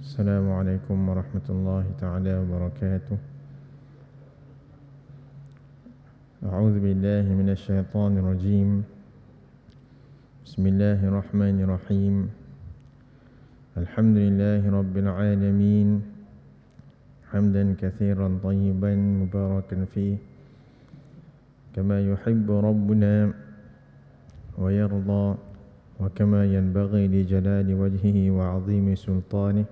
السلام عليكم ورحمة الله تعالى وبركاته. أعوذ بالله من الشيطان الرجيم. بسم الله الرحمن الرحيم. الحمد لله رب العالمين. حمدا كثيرا طيبا مباركا فيه. كما يحب ربنا ويرضى وكما ينبغي لجلال وجهه وعظيم سلطانه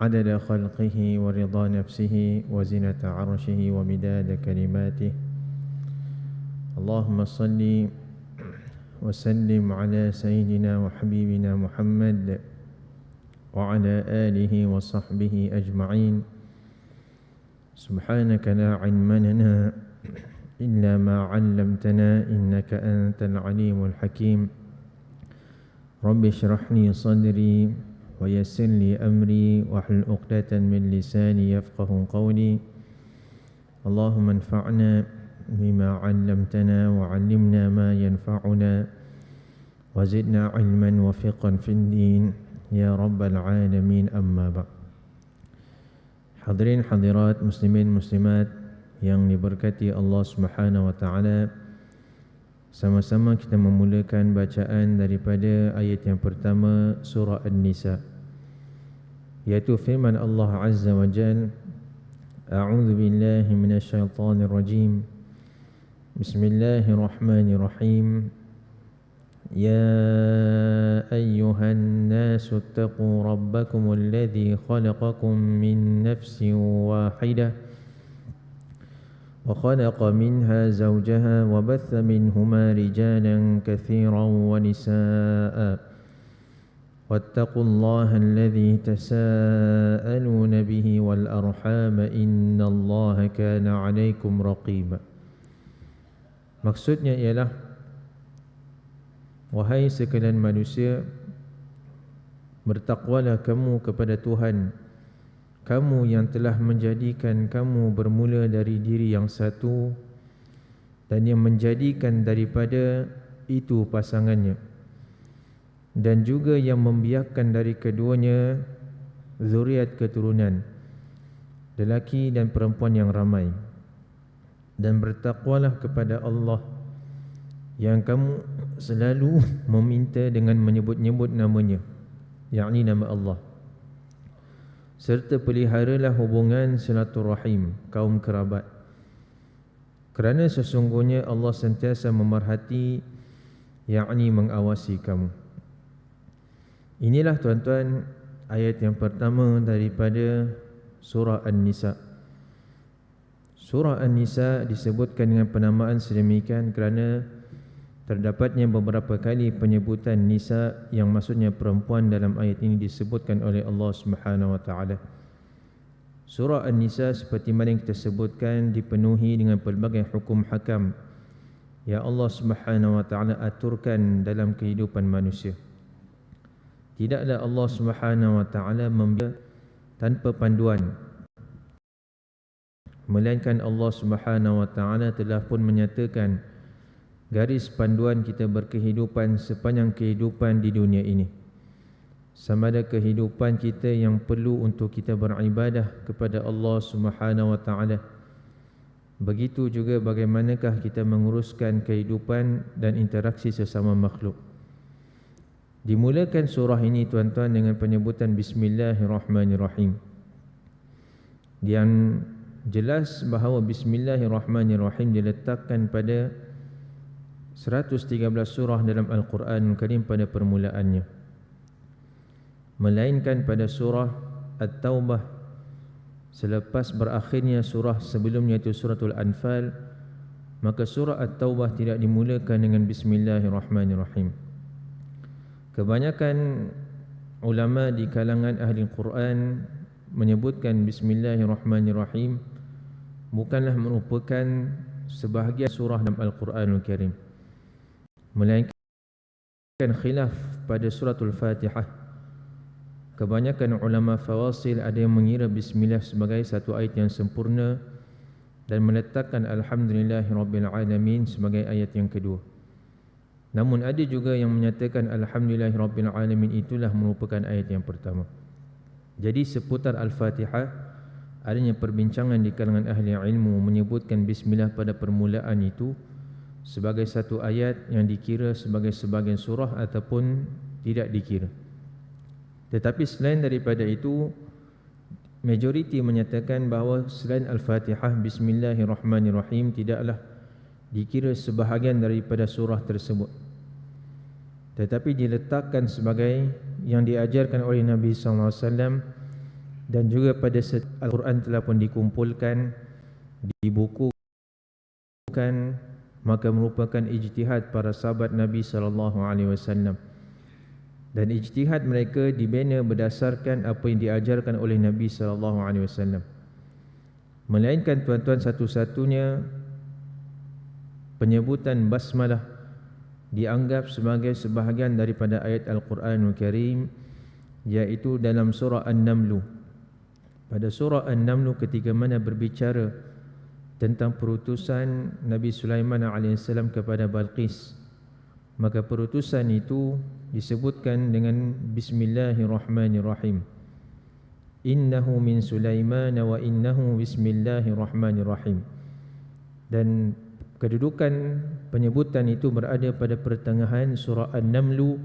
عدد خلقه ورضا نفسه وزنة عرشه ومداد كلماته. اللهم صل وسلم على سيدنا وحبيبنا محمد وعلى آله وصحبه أجمعين. سبحانك لا علم لنا إلا ما علمتنا إنك أنت العليم الحكيم. رب اشرح لي صدري ويسر لي أمري واحلل عقدة من لساني يفقه قولي. اللهم انفعنا بما علمتنا وعلمنا ما ينفعنا وزدنا علما وفقا في الدين. يا رب العالمين أما بعد. Hadirin hadirat muslimin muslimat yang diberkati Allah Subhanahu wa taala sama-sama kita memulakan bacaan daripada ayat yang pertama surah An-Nisa yaitu firman Allah Azza wa Jal A'udzu billahi minasyaitonir rajim Bismillahirrahmanirrahim يا أيها الناس اتقوا ربكم الذي خلقكم من نفس واحدة وخلق منها زوجها وبث منهما رجالا كثيرا ونساء. واتقوا الله الذي تساءلون به والأرحام إن الله كان عليكم رقيبا. Maksudnya ialah Wahai sekalian manusia Bertakwalah kamu kepada Tuhan Kamu yang telah menjadikan kamu bermula dari diri yang satu Dan yang menjadikan daripada itu pasangannya. Dan juga yang membiarkan dari keduanya Zuriat keturunan Lelaki dan perempuan yang ramai. Dan bertakwalah kepada Allah Yang kamu selalu meminta dengan menyebut-nyebut namanya yakni nama Allah serta peliharalah hubungan silaturahim kaum kerabat. Kerana sesungguhnya Allah sentiasa memerhati yakni mengawasi kamu. Inilah tuan-tuan ayat yang pertama daripada surah An-Nisa. Surah An-Nisa disebutkan dengan penamaan sedemikian kerana Terdapatnya beberapa kali penyebutan nisa yang maksudnya perempuan dalam ayat ini disebutkan oleh Allah Subhanahu wa taala. Surah An-Nisa seperti mana yang kita sebutkan dipenuhi dengan pelbagai hukum hakam yang Allah Subhanahu wa taala aturkan dalam kehidupan manusia. Tidaklah Allah Subhanahu wa taala membiarkan tanpa panduan melainkan Allah Subhanahu wa taala telah pun menyatakan garis panduan kita berkehidupan sepanjang kehidupan di dunia ini. Sama ada kehidupan kita yang perlu untuk kita beribadah kepada Allah Subhanahu wa taala. Begitu juga bagaimanakah kita menguruskan kehidupan dan interaksi sesama makhluk. Dimulakan surah ini tuan-tuan dengan penyebutan bismillahirrahmanirrahim. Yang jelas bahawa bismillahirrahmanirrahim diletakkan pada 113 surah dalam Al-Quran Karim pada permulaannya. Melainkan pada surah At-Taubah Selepas berakhirnya surah sebelumnya itu suratul Anfal Maka surah At-Taubah tidak dimulakan dengan Bismillahirrahmanirrahim. Kebanyakan ulama di kalangan ahli Quran Menyebutkan Bismillahirrahmanirrahim Bukanlah merupakan sebahagian surah dalam Al-Quranul Karim melainkan khilaf pada suratul Fatihah. Kebanyakan ulama fawasil ada yang mengira bismillah sebagai satu ayat yang sempurna dan meletakkan alhamdulillahirabbil alamin sebagai ayat yang kedua. Namun ada juga yang menyatakan Alhamdulillahirrabbilalamin itulah merupakan ayat yang pertama Jadi seputar Al-Fatihah Adanya perbincangan di kalangan ahli ilmu Menyebutkan Bismillah pada permulaan itu Sebagai satu ayat yang dikira sebagai sebagian surah Ataupun tidak dikira. Tetapi selain daripada itu Majoriti menyatakan bahawa selain Al-Fatihah Bismillahirrahmanirrahim Tidaklah dikira sebahagian daripada surah tersebut. Tetapi diletakkan sebagai yang diajarkan oleh Nabi sallallahu alaihi wasallam dan juga pada Al-Quran telah pun dikumpulkan dibukukan maka merupakan ijtihad para sahabat Nabi sallallahu alaihi wasallam dan ijtihad mereka dibina berdasarkan apa yang diajarkan oleh Nabi sallallahu alaihi wasallam melainkan tuan-tuan satu-satunya penyebutan basmalah dianggap sebagai sebahagian daripada ayat Al-Quranul Karim iaitu dalam surah An-Naml. Pada surah An-Naml ketika mana berbicara tentang perutusan Nabi Sulaiman AS kepada Balqis. Maka perutusan itu disebutkan dengan Bismillahirrahmanirrahim. Innahu min Sulaiman wa innahu Bismillahirrahmanirrahim. Dan kedudukan penyebutan itu berada pada pertengahan surah An-Naml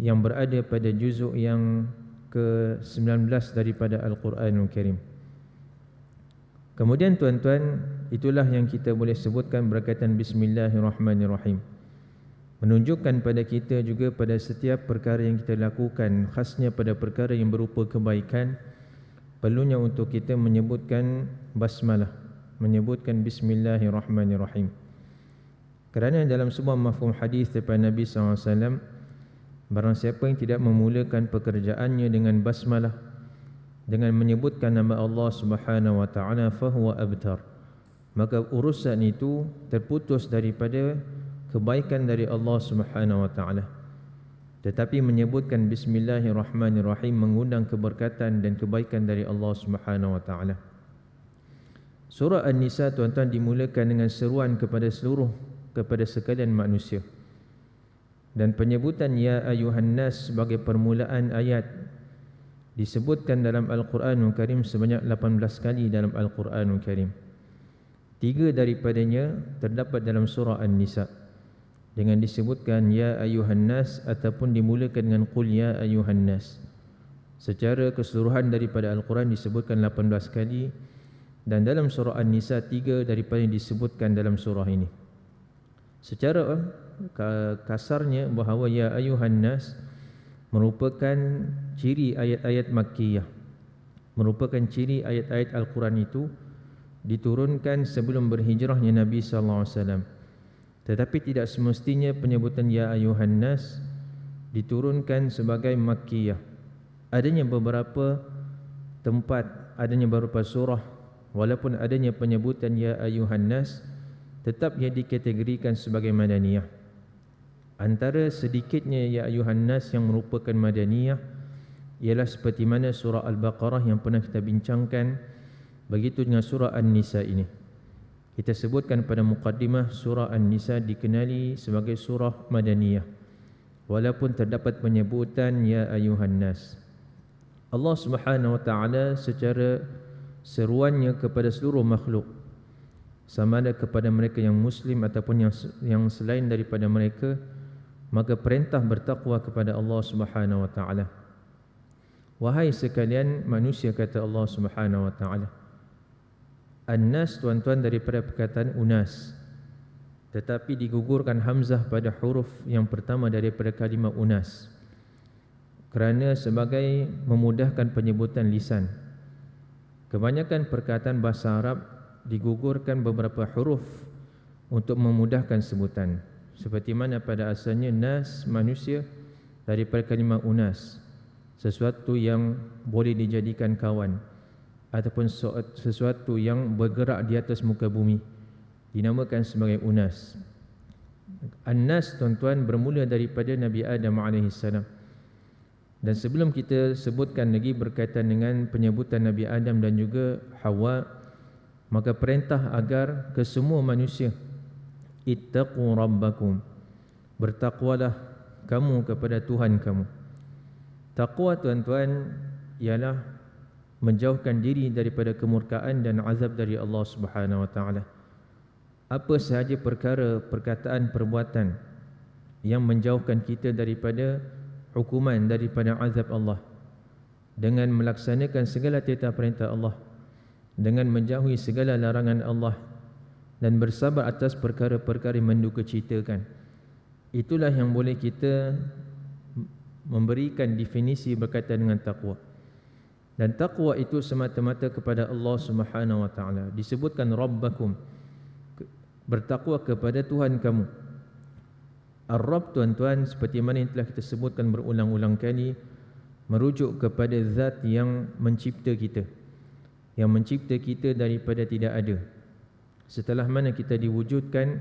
yang berada pada juzuk yang ke-19 daripada Al-Quranul Karim. Kemudian tuan-tuan, itulah yang kita boleh sebutkan berkaitan Bismillahirrahmanirrahim. Menunjukkan pada kita juga pada setiap perkara yang kita lakukan, khasnya pada perkara yang berupa kebaikan, perlunya untuk kita menyebutkan basmalah menyebutkan bismillahirrahmanirrahim. Kerana dalam sebuah mafhum hadis daripada Nabi SAW Barang siapa yang tidak memulakan pekerjaannya dengan basmalah Dengan menyebutkan nama Allah Subhanahu Wa Taala fahuwa abtar Maka urusan itu terputus daripada kebaikan dari Allah Subhanahu Wa Taala. Tetapi menyebutkan Bismillahirrahmanirrahim Mengundang keberkatan dan kebaikan dari Allah Subhanahu Wa Taala. Surah An-Nisa tuan-tuan dimulakan dengan seruan kepada seluruh kepada sekalian manusia. Dan penyebutan ya ayuhan nas sebagai permulaan ayat disebutkan dalam Al-Quranul Karim sebanyak 18 kali dalam Al-Quranul Karim. Tiga daripadanya terdapat dalam surah An-Nisa dengan disebutkan ya ayuhan nas ataupun dimulakan dengan qul ya ayuhan nas. Secara keseluruhan daripada Al-Quran disebutkan 18 kali dan dalam surah An-Nisa tiga daripada yang disebutkan dalam surah ini. Secara kasarnya bahawa ya ayuhan nas merupakan ciri ayat-ayat makkiyah. Merupakan ciri ayat-ayat Al-Quran itu diturunkan sebelum berhijrahnya Nabi sallallahu alaihi wasallam. Tetapi tidak semestinya penyebutan ya ayuhan nas diturunkan sebagai makkiyah. Adanya beberapa tempat, adanya beberapa surah walaupun adanya penyebutan ya ayuhan nas tetap ia dikategorikan sebagai madaniyah antara sedikitnya ya ayuhan nas yang merupakan madaniyah ialah seperti mana surah al-baqarah yang pernah kita bincangkan begitu dengan surah an-nisa ini. Kita sebutkan pada mukaddimah surah an-nisa dikenali sebagai surah madaniyah. Walaupun terdapat penyebutan ya ayuhan nas. Allah Subhanahu wa taala secara seruannya kepada seluruh makhluk sama ada kepada mereka yang muslim ataupun yang yang selain daripada mereka maka perintah bertakwa kepada Allah Subhanahu wa taala. Wahai sekalian manusia kata Allah Subhanahu wa taala. Annas tuan-tuan daripada perkataan unas. Tetapi digugurkan hamzah pada huruf yang pertama daripada kalimah unas. Kerana sebagai memudahkan penyebutan lisan. Kebanyakan perkataan bahasa Arab digugurkan beberapa huruf untuk memudahkan sebutan. Seperti mana pada asalnya nas manusia daripada kalimah unas sesuatu yang boleh dijadikan kawan ataupun sesuatu yang bergerak di atas muka bumi dinamakan sebagai unas. An-nas tuan-tuan bermula daripada Nabi Adam alaihissalam. Dan sebelum kita sebutkan lagi berkaitan dengan penyebutan Nabi Adam dan juga Hawa Maka perintah agar ke semua manusia Ittaqu rabbakum bertakwalah kamu kepada Tuhan kamu. Takwa tuan-tuan ialah menjauhkan diri daripada kemurkaan dan azab dari Allah Subhanahu wa taala. Apa sahaja perkara, perkataan, perbuatan yang menjauhkan kita daripada hukuman daripada azab Allah dengan melaksanakan segala titah perintah Allah dengan menjauhi segala larangan Allah dan bersabar atas perkara-perkara yang menduka citakan. Itulah yang boleh kita memberikan definisi berkaitan dengan takwa. Dan takwa itu semata-mata kepada Allah Subhanahu wa taala. Disebutkan rabbakum bertakwa kepada Tuhan kamu. Ar-Rabb tuan-tuan seperti mana yang telah kita sebutkan berulang-ulang kali merujuk kepada zat yang mencipta kita. Yang mencipta kita daripada tidak ada. Setelah mana kita diwujudkan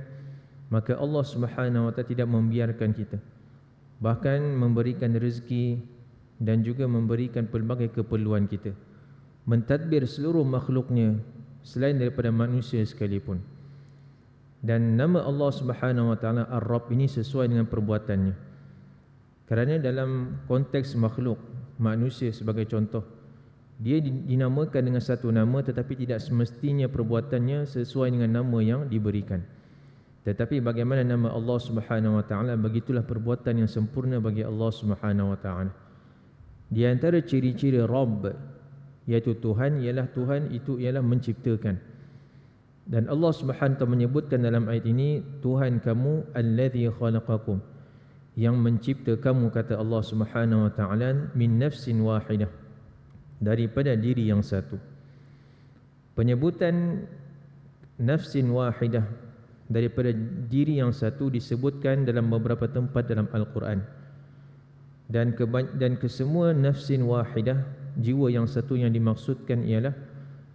maka Allah Subhanahu wa taala tidak membiarkan kita. Bahkan memberikan rezeki dan juga memberikan pelbagai keperluan kita. Mentadbir seluruh makhluknya selain daripada manusia sekalipun. Dan nama Allah Subhanahu wa taala Ar-Rabb ini sesuai dengan perbuatannya. Kerana dalam konteks makhluk manusia sebagai contoh dia dinamakan dengan satu nama tetapi tidak semestinya perbuatannya sesuai dengan nama yang diberikan tetapi bagaimana nama Allah Subhanahu wa taala begitulah perbuatan yang sempurna bagi Allah Subhanahu wa taala. Di antara ciri-ciri Rabb iaitu Tuhan ialah Tuhan itu ialah menciptakan. Dan Allah Subhanahu taala menyebutkan dalam ayat ini Tuhan kamu allazi khalaqakum yang mencipta kamu kata Allah Subhanahu wa taala min nafsin wahidah daripada diri yang satu. Penyebutan nafsin wahidah daripada diri yang satu disebutkan dalam beberapa tempat dalam Al-Quran. Dan dan kesemua nafsin wahidah jiwa yang satu yang dimaksudkan ialah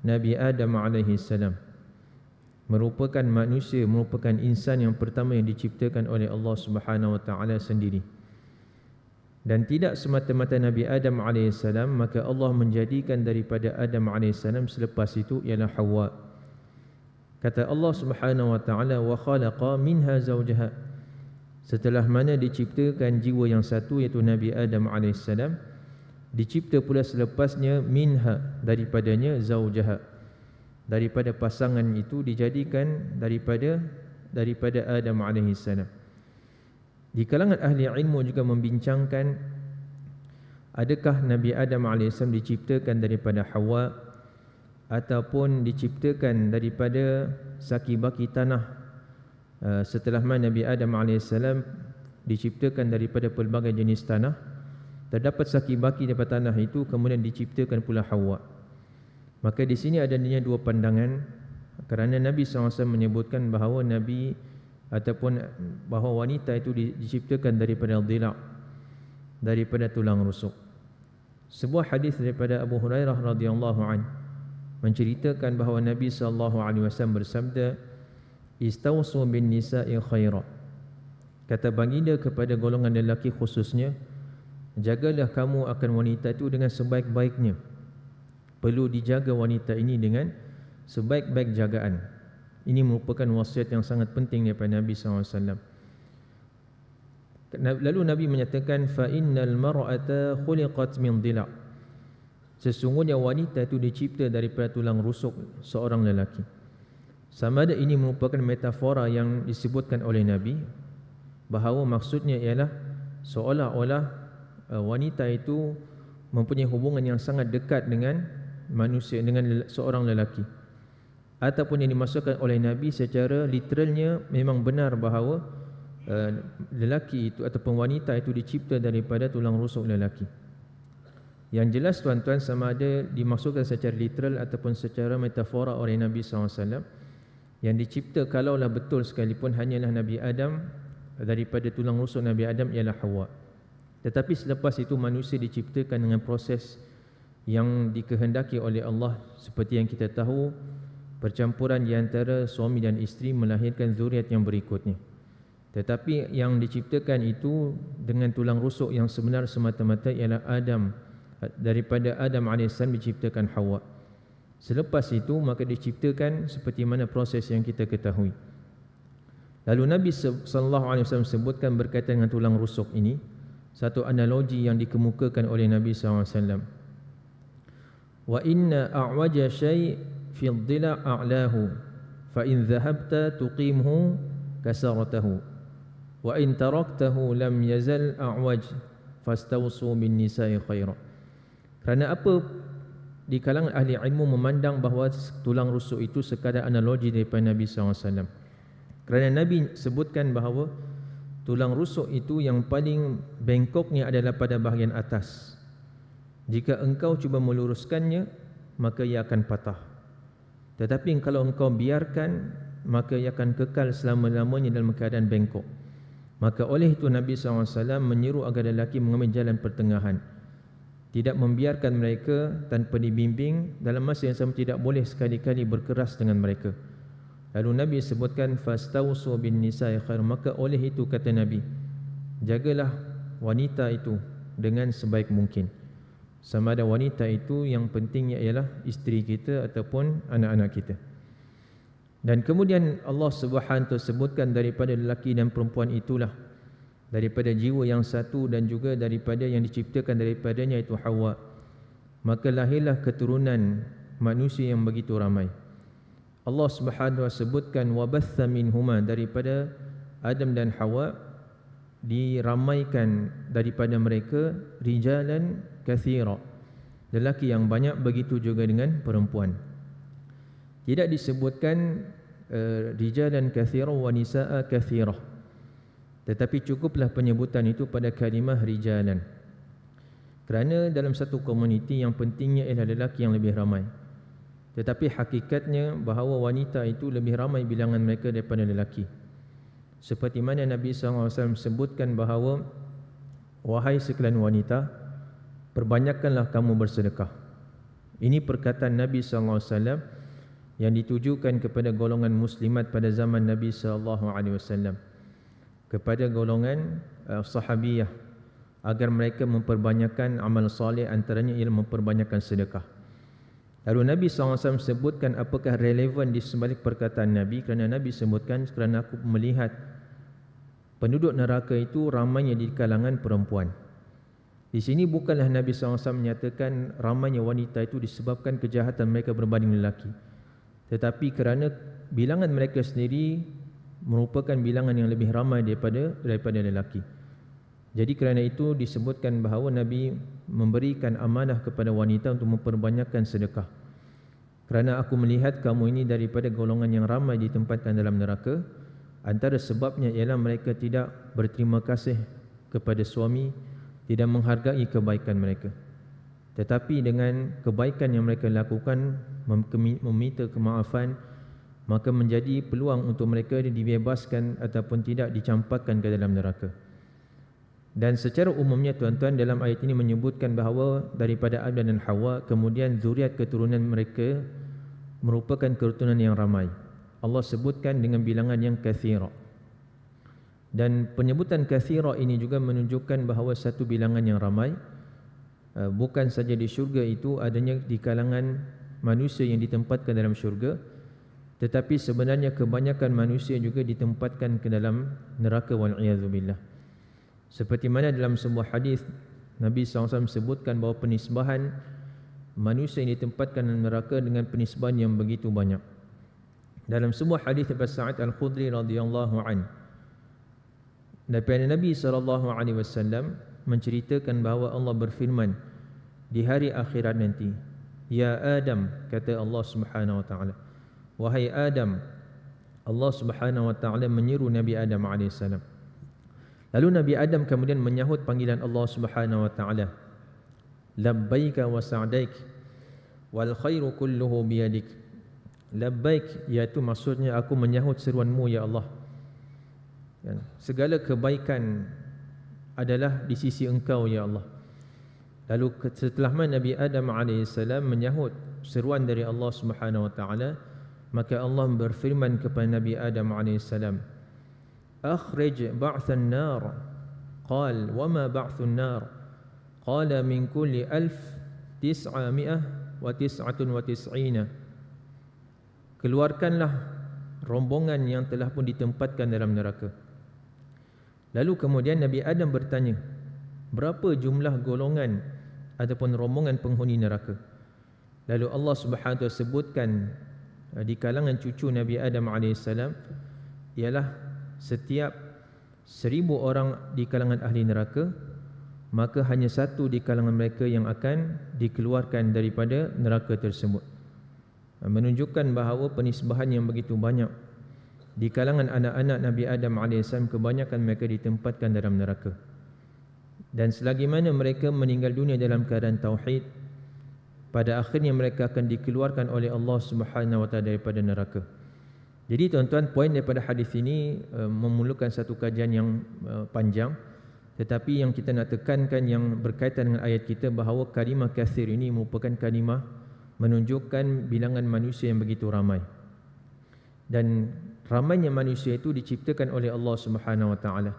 Nabi Adam alaihi salam. Merupakan manusia merupakan insan yang pertama yang diciptakan oleh Allah Subhanahu wa taala sendiri dan tidak semata-mata Nabi Adam AS maka Allah menjadikan daripada Adam AS selepas itu ialah Hawa Kata Allah Subhanahu wa taala wa khalaqa minha zawjaha. Setelah mana diciptakan jiwa yang satu iaitu Nabi Adam alaihissalam dicipta pula selepasnya minha daripadanya zawjaha. Daripada pasangan itu dijadikan daripada daripada Adam alaihissalam. Di kalangan ahli ilmu juga membincangkan adakah Nabi Adam alaihissalam diciptakan daripada Hawa ataupun diciptakan daripada saki baki tanah? Uh, setelah mana Nabi Adam AS diciptakan daripada pelbagai jenis tanah terdapat saki baki daripada tanah itu kemudian diciptakan pula Hawa. Maka di sini adanya dua pandangan kerana Nabi SAW menyebutkan bahawa Nabi ataupun bahawa wanita itu diciptakan daripada dhila' daripada tulang rusuk. Sebuah hadis daripada Abu Hurairah radhiyallahu anhu menceritakan bahawa Nabi sallallahu alaihi wasallam bersabda istausu bin nisa'i khaira. Kata baginda kepada golongan lelaki khususnya jagalah kamu akan wanita itu dengan sebaik-baiknya. Perlu dijaga wanita ini dengan sebaik-baik jagaan ini merupakan wasiat yang sangat penting daripada Nabi wasallam lalu Nabi menyatakan fa innal mar'ata khuliqat min dhila' Sesungguhnya wanita itu dicipta daripada tulang rusuk seorang lelaki. Sama ada ini merupakan metafora yang disebutkan oleh Nabi bahawa maksudnya ialah seolah-olah uh, wanita itu mempunyai hubungan yang sangat dekat dengan manusia dengan seorang lelaki. Ataupun yang dimasukkan oleh Nabi secara literalnya memang benar bahawa uh, lelaki itu ataupun wanita itu dicipta daripada tulang rusuk lelaki. Yang jelas tuan-tuan sama ada dimaksudkan secara literal ataupun secara metafora oleh Nabi SAW Yang dicipta kalaulah betul sekalipun hanyalah Nabi Adam Daripada tulang rusuk Nabi Adam ialah Hawa. Tetapi selepas itu manusia diciptakan dengan proses yang dikehendaki oleh Allah. Seperti yang kita tahu Percampuran di antara suami dan isteri melahirkan zuriat yang berikutnya. Tetapi yang diciptakan itu dengan tulang rusuk yang sebenar semata-mata ialah Adam. Daripada Adam AS diciptakan Hawa. Selepas itu maka diciptakan seperti mana proses yang kita ketahui. Lalu Nabi sallallahu alaihi wasallam sebutkan berkaitan dengan tulang rusuk ini satu analogi yang dikemukakan oleh Nabi sallallahu alaihi wasallam. Wa inna a'waja syai' a'lahu fa in dhahabta tuqimhu kasaratahu wa in taraktahu lam yazal a'waj fastawsu bin nisa'i khaira. Kerana apa di kalangan ahli ilmu memandang bahawa tulang rusuk itu sekadar analogi daripada Nabi wasallam. Kerana Nabi sebutkan bahawa tulang rusuk itu yang paling bengkoknya adalah pada bahagian atas. Jika engkau cuba meluruskannya, maka ia akan patah. Tetapi kalau engkau biarkan, maka ia akan kekal selama-lamanya dalam keadaan bengkok. Maka oleh itu Nabi SAW menyeru agar lelaki mengambil jalan pertengahan. Tidak membiarkan mereka tanpa dibimbing dalam masa yang sama tidak boleh sekali-kali berkeras dengan mereka. Lalu Nabi sebutkan fastausu bin nisa'i khair maka oleh itu kata Nabi jagalah wanita itu dengan sebaik mungkin. Sama ada wanita itu yang pentingnya ialah isteri kita ataupun anak-anak kita. Dan kemudian Allah Subhanahu sebutkan daripada lelaki dan perempuan itulah daripada jiwa yang satu dan juga daripada yang diciptakan daripadanya itu Hawa. Maka lahirlah keturunan manusia yang begitu ramai. Allah Subhanahu sebutkan wabatha minhuma daripada Adam dan Hawa diramaikan daripada mereka rijalan kathira. Lelaki yang banyak begitu juga dengan perempuan. Tidak disebutkan uh, rijalan kathira wa nisaa kathira. Tetapi cukuplah penyebutan itu pada kalimah rijalan. Kerana dalam satu komuniti yang pentingnya ialah lelaki yang lebih ramai. Tetapi hakikatnya bahawa wanita itu lebih ramai bilangan mereka daripada lelaki. Seperti mana Nabi SAW sebutkan bahawa Wahai sekalian wanita Perbanyakkanlah kamu bersedekah. Ini perkataan Nabi SAW Yang ditujukan kepada golongan muslimat pada zaman Nabi SAW Kepada golongan uh, sahabiyah Agar mereka memperbanyakkan amal salih Antaranya ialah memperbanyakkan sedekah Lalu Nabi SAW sebutkan apakah relevan di sebalik perkataan Nabi kerana Nabi sebutkan kerana aku melihat penduduk neraka itu ramainya di kalangan perempuan. Di sini bukanlah Nabi SAW menyatakan ramainya wanita itu disebabkan kejahatan mereka berbanding lelaki. Tetapi kerana bilangan mereka sendiri merupakan bilangan yang lebih ramai daripada daripada lelaki. Jadi kerana itu disebutkan bahawa Nabi memberikan amanah kepada wanita untuk memperbanyakkan sedekah. Kerana aku melihat kamu ini daripada golongan yang ramai ditempatkan dalam neraka, antara sebabnya ialah mereka tidak berterima kasih kepada suami, tidak menghargai kebaikan mereka. Tetapi dengan kebaikan yang mereka lakukan, meminta kemaafan, maka menjadi peluang untuk mereka dibebaskan ataupun tidak dicampakkan ke dalam neraka. Dan secara umumnya tuan-tuan dalam ayat ini menyebutkan bahawa daripada Adam dan Hawa kemudian zuriat keturunan mereka merupakan keturunan yang ramai. Allah sebutkan dengan bilangan yang kathira. Dan penyebutan kathira ini juga menunjukkan bahawa satu bilangan yang ramai uh, bukan saja di syurga itu adanya di kalangan manusia yang ditempatkan dalam syurga tetapi sebenarnya kebanyakan manusia juga ditempatkan ke dalam neraka wal billah. Seperti mana dalam sebuah hadis Nabi SAW sebutkan bahawa penisbahan manusia yang ditempatkan dalam neraka dengan penisbahan yang begitu banyak. Dalam sebuah hadis Abu Sa'id Al-Khudri radhiyallahu an Nabi sallallahu alaihi wasallam menceritakan bahawa Allah berfirman di hari akhirat nanti, "Ya Adam," kata Allah Subhanahu wa taala, "Wahai Adam, Allah Subhanahu wa taala menyeru Nabi Adam alaihi salam, Lalu Nabi Adam kemudian menyahut panggilan Allah Subhanahu wa taala. Labbaika wa sa'daik wal khairu kulluhu biyadik. Labbaik iaitu maksudnya aku menyahut seruanmu ya Allah. Kan? Segala kebaikan adalah di sisi engkau ya Allah. Lalu setelah mana Nabi Adam AS menyahut seruan dari Allah Subhanahu wa taala, maka Allah berfirman kepada Nabi Adam AS, أخرج بعث النار. قال وما بعث النار؟ قال من كل ألف تسعمائة وتسعة وتسعين. Keluarkanlah rombongan yang telah pun ditempatkan dalam neraka. Lalu kemudian Nabi Adam bertanya berapa jumlah golongan ataupun rombongan penghuni neraka? Lalu Allah Subhanahu sebutkan eh, di kalangan cucu Nabi Adam alaihissalam ialah setiap seribu orang di kalangan ahli neraka maka hanya satu di kalangan mereka yang akan dikeluarkan daripada neraka tersebut. Menunjukkan bahawa penisbahan yang begitu banyak di kalangan anak-anak Nabi Adam AS kebanyakan mereka ditempatkan dalam neraka. Dan selagi mana mereka meninggal dunia dalam keadaan tauhid pada akhirnya mereka akan dikeluarkan oleh Allah Subhanahu wa taala daripada neraka jadi tuan-tuan poin daripada hadis ini uh, memerlukan satu kajian yang uh, panjang tetapi yang kita nak tekankan yang berkaitan dengan ayat kita bahawa kalimah kathir ini merupakan kalimah menunjukkan bilangan manusia yang begitu ramai dan ramainya manusia itu diciptakan oleh Allah Subhanahu wa taala.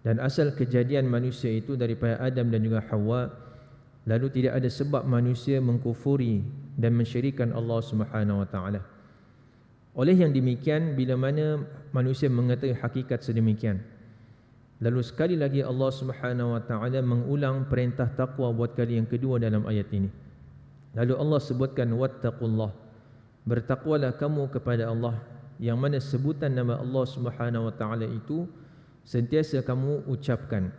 Dan asal kejadian manusia itu daripada Adam dan juga Hawa lalu tidak ada sebab manusia mengkufuri dan mensyirikan Allah Subhanahu wa taala. Oleh yang demikian bila mana manusia mengetahui hakikat sedemikian lalu sekali lagi Allah Subhanahu wa taala mengulang perintah takwa buat kali yang kedua dalam ayat ini. Lalu Allah sebutkan wattaqullah. Bertakwalah kamu kepada Allah yang mana sebutan nama Allah Subhanahu wa taala itu sentiasa kamu ucapkan.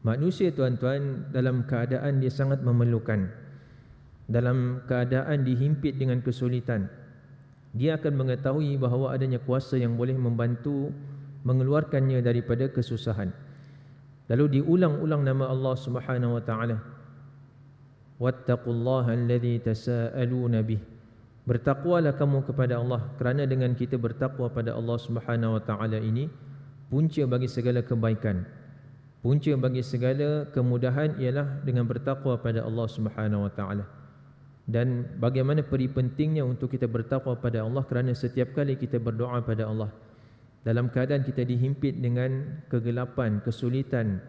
Manusia tuan-tuan dalam keadaan dia sangat memerlukan dalam keadaan dihimpit dengan kesulitan dia akan mengetahui bahawa adanya kuasa yang boleh membantu mengeluarkannya daripada kesusahan. Lalu diulang-ulang nama Allah Subhanahu wa taala. Wattaqullaha alladhi tasaaluna bih Bertakwalah kamu kepada Allah kerana dengan kita bertakwa pada Allah Subhanahu wa taala ini punca bagi segala kebaikan. Punca bagi segala kemudahan ialah dengan bertakwa pada Allah Subhanahu wa taala. Dan bagaimana peri pentingnya untuk kita bertakwa pada Allah kerana setiap kali kita berdoa pada Allah dalam keadaan kita dihimpit dengan kegelapan, kesulitan,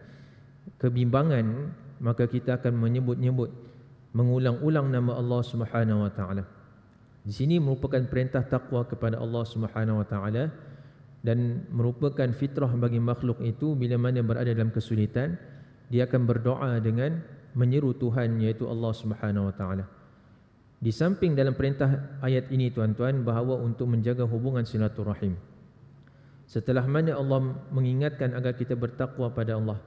kebimbangan, maka kita akan menyebut-nyebut mengulang-ulang nama Allah Subhanahu wa taala. Di sini merupakan perintah takwa kepada Allah Subhanahu wa taala dan merupakan fitrah bagi makhluk itu bila mana berada dalam kesulitan dia akan berdoa dengan menyeru Tuhan iaitu Allah Subhanahu wa taala. Di samping dalam perintah ayat ini tuan-tuan bahawa untuk menjaga hubungan silaturahim. Setelah mana Allah mengingatkan agar kita bertakwa pada Allah,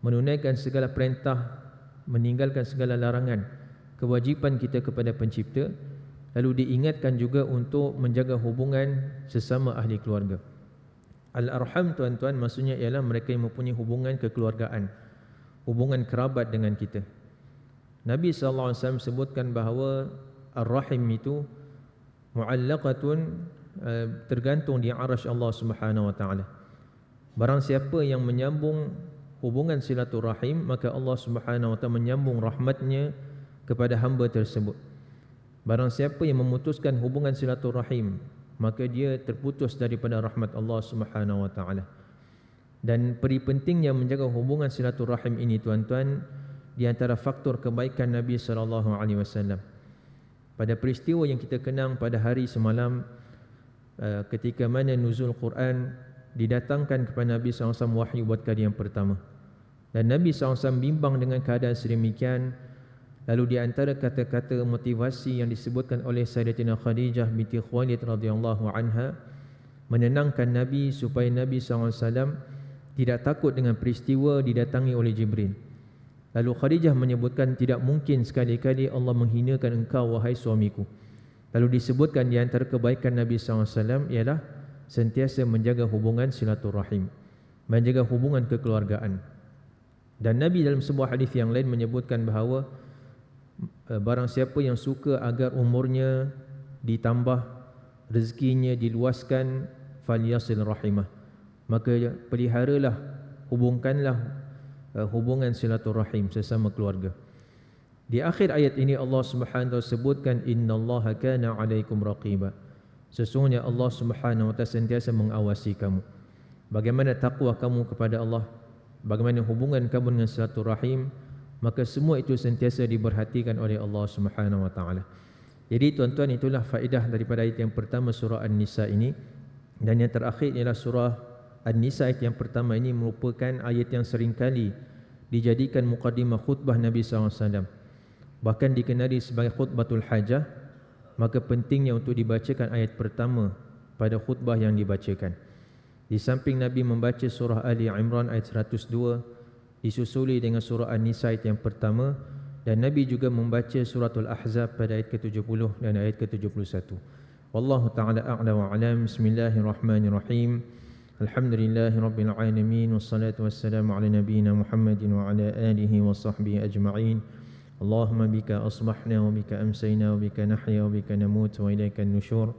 menunaikan segala perintah, meninggalkan segala larangan, kewajipan kita kepada pencipta, Lalu diingatkan juga untuk menjaga hubungan sesama ahli keluarga. Al-arham tuan-tuan maksudnya ialah mereka yang mempunyai hubungan kekeluargaan. Hubungan kerabat dengan kita. Nabi SAW sebutkan bahawa ar-rahim itu mu'allaqatun uh, tergantung di arash Allah Subhanahu wa taala. Barang siapa yang menyambung hubungan silaturahim maka Allah Subhanahu wa taala menyambung rahmatnya kepada hamba tersebut. Barang siapa yang memutuskan hubungan silaturahim maka dia terputus daripada rahmat Allah Subhanahu wa taala. Dan peri pentingnya menjaga hubungan silaturahim ini tuan-tuan di antara faktor kebaikan Nabi sallallahu alaihi wasallam. Pada peristiwa yang kita kenang pada hari semalam uh, ketika mana nuzul Quran didatangkan kepada Nabi SAW wahyu buat kali yang pertama. Dan Nabi SAW bimbang dengan keadaan sedemikian Lalu di antara kata-kata motivasi yang disebutkan oleh Sayyidatina Khadijah binti Khuwailid radhiyallahu anha menenangkan Nabi supaya Nabi SAW tidak takut dengan peristiwa didatangi oleh Jibril. Lalu Khadijah menyebutkan tidak mungkin sekali-kali Allah menghinakan engkau wahai suamiku. Lalu disebutkan di antara kebaikan Nabi SAW ialah sentiasa menjaga hubungan silaturahim, menjaga hubungan kekeluargaan. Dan Nabi dalam sebuah hadis yang lain menyebutkan bahawa Eh, barang siapa yang suka agar umurnya ditambah rezekinya diluaskan falyasil rahimah maka peliharalah hubungkanlah eh, hubungan silaturahim sesama keluarga. Di akhir ayat ini Allah Subhanahu wa sebutkan innallaha kana alaikum raqiba. Sesungguhnya Allah Subhanahu wa taala sentiasa mengawasi kamu. Bagaimana takwa kamu kepada Allah bagaimana hubungan kamu dengan silaturahim maka semua itu sentiasa diperhatikan oleh Allah Subhanahu wa taala. Jadi tuan-tuan itulah faedah daripada ayat yang pertama surah An-Nisa ini. Dan yang terakhir ialah surah An-Nisa ayat yang pertama ini merupakan ayat yang seringkali dijadikan mukadimah khutbah Nabi SAW bahkan dikenali sebagai khutbatul hajah maka pentingnya untuk dibacakan ayat pertama pada khutbah yang dibacakan di samping Nabi membaca surah Ali Imran ayat 102 disusuli dengan surah An-Nisa ayat yang pertama dan Nabi juga membaca suratul Ahzab pada ayat ke-70 dan ayat ke-71. Wallahu taala a'la wa alam. Bismillahirrahmanirrahim. الحمد لله رب العالمين والصلاة والسلام على نبينا محمد وعلى آله وصحبه أجمعين. اللهم بك أصبحنا وبك أمسينا وبك نحيا وبك نموت وإليك النشور.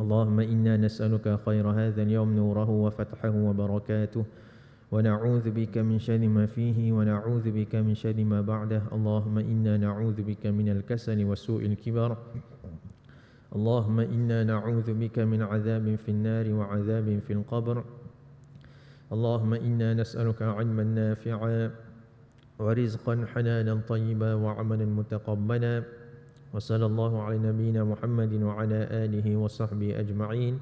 اللهم إنا نسألك خير هذا اليوم نوره وفتحه وبركاته. ونعوذ بك من شر ما فيه ونعوذ بك من شر ما بعده. اللهم إنا نعوذ بك من الكسل وسوء الكبر. اللهم إنا نعوذ بك من عذاب في النار وعذاب في القبر. اللهم إنا نسألك علما نافعا ورزقا حلالا طيبا وعملا متقبلا. وصلى الله على نبينا محمد وعلى آله وصحبه أجمعين.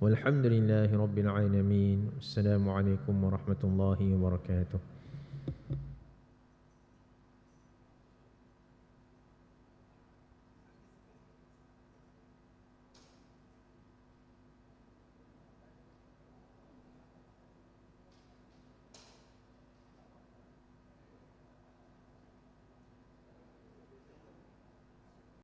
والحمد لله رب العالمين. السلام عليكم ورحمة الله وبركاته.